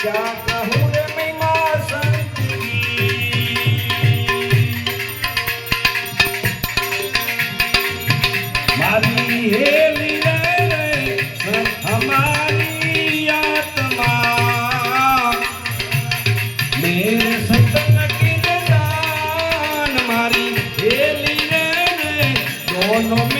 क्या कहूँ रे महिमा संत की माली हेली रे, हमारी आत्मा। मेरे सतन की जान मारी हेली रे, दोनों में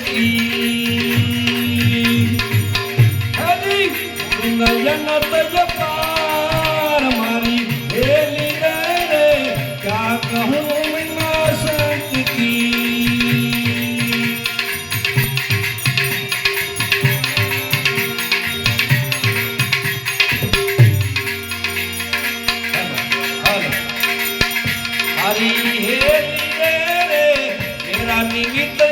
કી હરી નયન તજ પાર મારી હેલી રે કા કહું મિના સંત કી હરી હેલી રે મેરા નિમિત્ત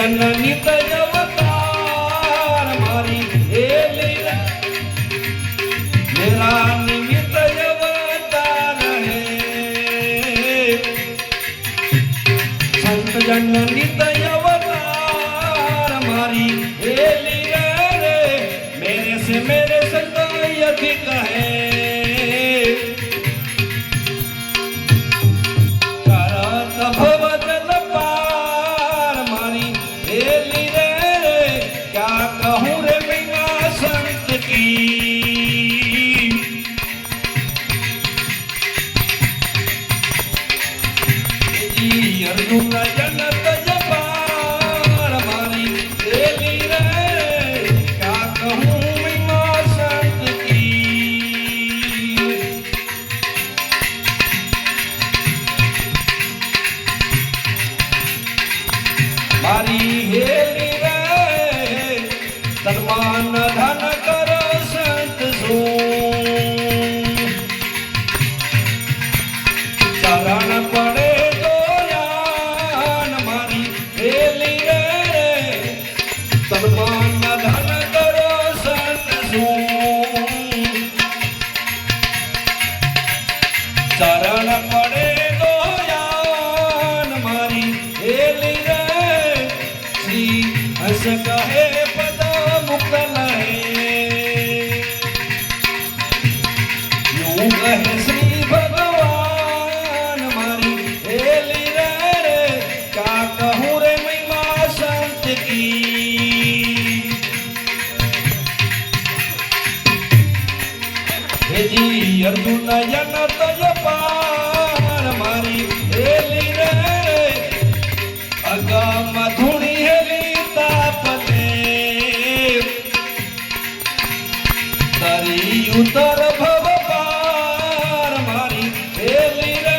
જનની તયવતાર મારી હે લીલા મેરા નિમિત અવતાર હે સંત જનની હેલી રે સન્માન ઉતર ભવ પાર મારી પેલી રે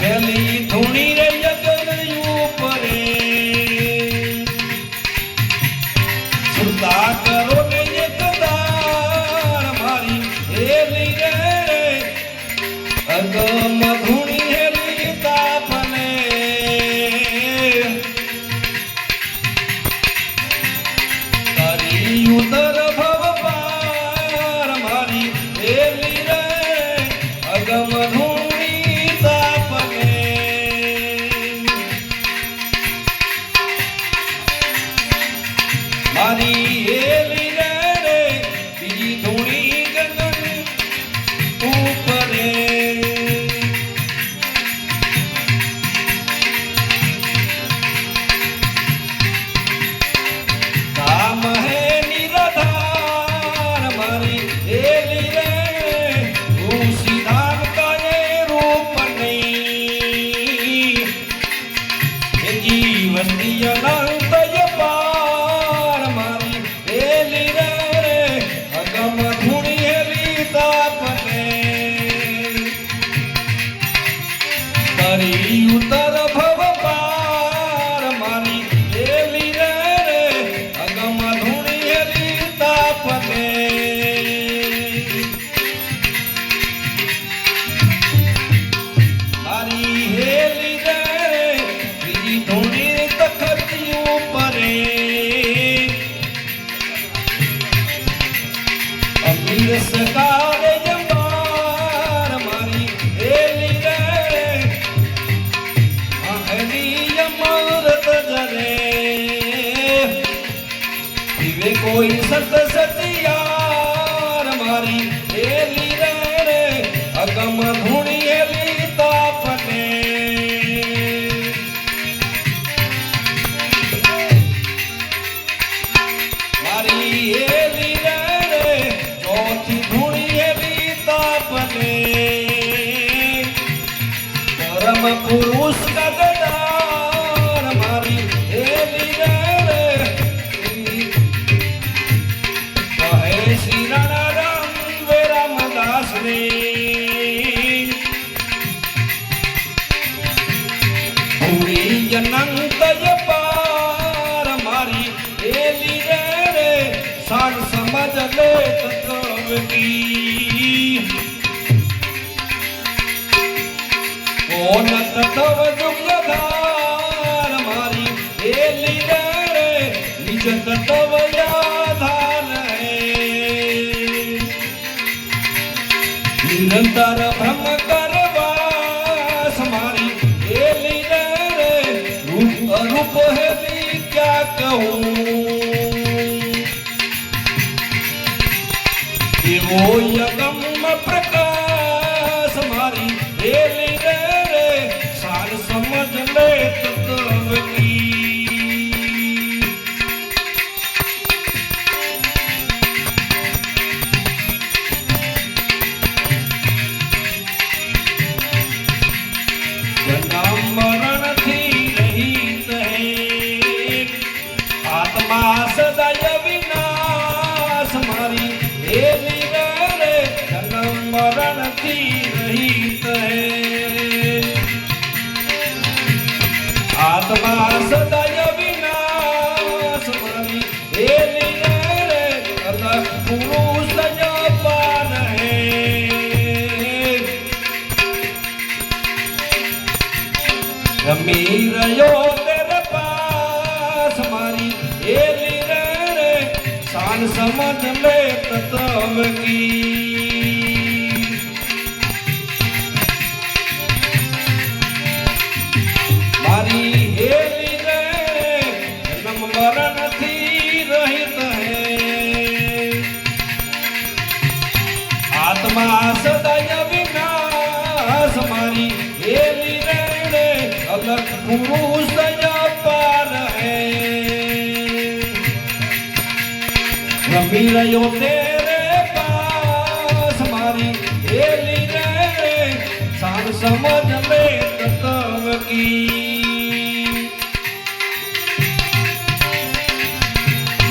પેલી ધૂણી રે યજ્ઞ ઉપરે. સુતા કરો ને યજ્ઞદાર મારી પેલી રે, અગમ হারিয়ে ተሰጠ નિરંતર ભ્રમ કરવા સમારી એ લીને રૂપ અરૂપ હેલી ક્યાં કહું એવો યગમ પ્રકાશ મારી એ આત્મા સદય વિનાશ મારી એલી રે જન્મ મરણથી રહીત હે. આત્મા સદય વિનાશ મારી એલી રે અલગ પુરુષ જપાન હે. રમી રહ્યો समझ में तत्व की। મારી હેલી રે નંબર નથી रहियो तेरे पास मारी हेली रे सार समझ में तत्व की।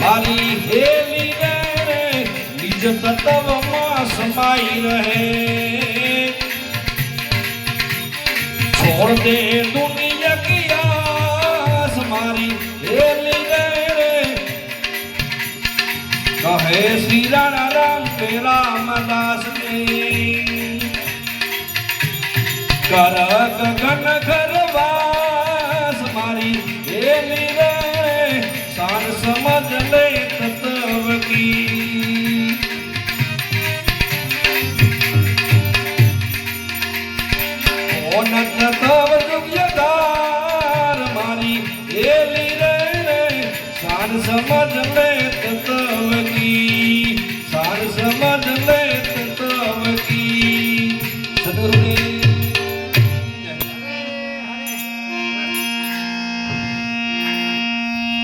मारी हेली रे निज तत्व माँ समाई रहे। छोड़ दे दुनिया કહે શ્રી રાણા રામ કે રામદાસ ને કર ગગન ઘરવાસ